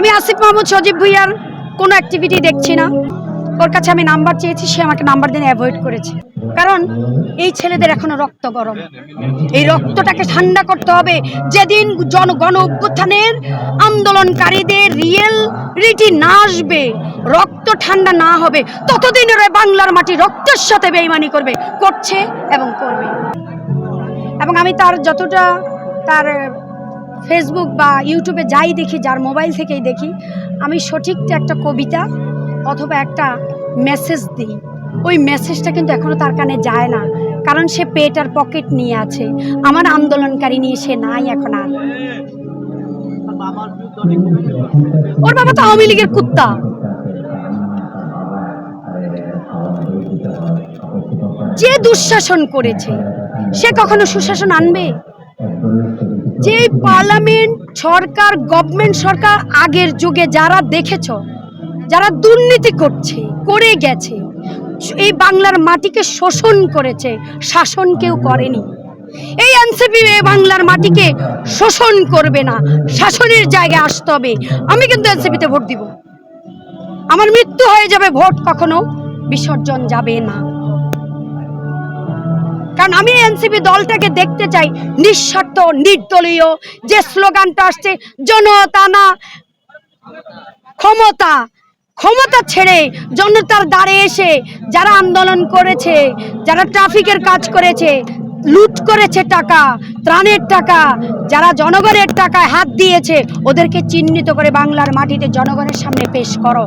আমি আসিফ মাহমুদ সজীব ভুইয়ার কোনো অ্যাক্টিভিটি দেখছি না। ওর কাছে আমি নাম্বার চেয়েছি, সে আমাকে নাম্বার দিন অ্যাভয়েড করেছে। কারণ এই ছেলেদের এখনও রক্ত গরম। এই রক্তটাকে ঠান্ডা করতে হবে। যেদিন জন গণ অভ্যুত্থানের আন্দোলনকারীদের রিয়েলিটি না আসবে, রক্ত ঠান্ডা না হবে, ততদিন ওরা বাংলার মাটি রক্তের সাথে বেইমানি করবে, করছে এবং করবে। এবং আমি তার যতটা তার ফেসবুক বা ইউটিউবে যাই দেখি, যার মোবাইল থেকেই দেখি, আমি সঠিকটা একটা কবিতা অথবা একটা মেসেজ দিই। ওই মেসেজটা কিন্তু এখনও তার কানে যায় না, কারণ সে পেট আর পকেট নিয়ে আছে। আমার আন্দোলনকারী নিয়ে সে নাই এখন আর। ওর বাবা তো আওয়ামী লীগের কুত্তা। যে দুঃশাসন করেছে, সে কখনো সুশাসন আনবে? যে পার্লামেন্ট সরকার, গভর্নমেন্ট সরকার আগের যুগে যারা দেখেছ, যারা দুর্নীতি করছে, করে গেছে, এই বাংলার মাটিকে শোষণ করেছে, শাসন কেউ করেনি। এই এনসিপি বাংলার মাটিকে শোষণ করবে না, শাসনের জায়গায় আসতে হবে। আমি কিন্তু এনসিপিতে ভোট দিব। আমার মৃত্যু হয়ে যাবে, ভোট কখনো বিসর্জন যাবে না। কারণ আমি এনসিপি দলটাকে দেখতে চাই। নিঃস্বার্থ, নির্দলীয়, যে স্লোগানটা আসছে, জনতা না, ক্ষমতা। ক্ষমতা ছেড়ে জনতার দ্বারে এসে যারা আন্দোলন করেছে, যারা ট্রাফিকের কাজ করেছে, লুট করেছে টাকা, ত্রাণের টাকা, যারা জনগণের টাকায় হাত দিয়েছে, ওদেরকে চিহ্নিত করে বাংলার মাটিতে জনগণের সামনে পেশ করো।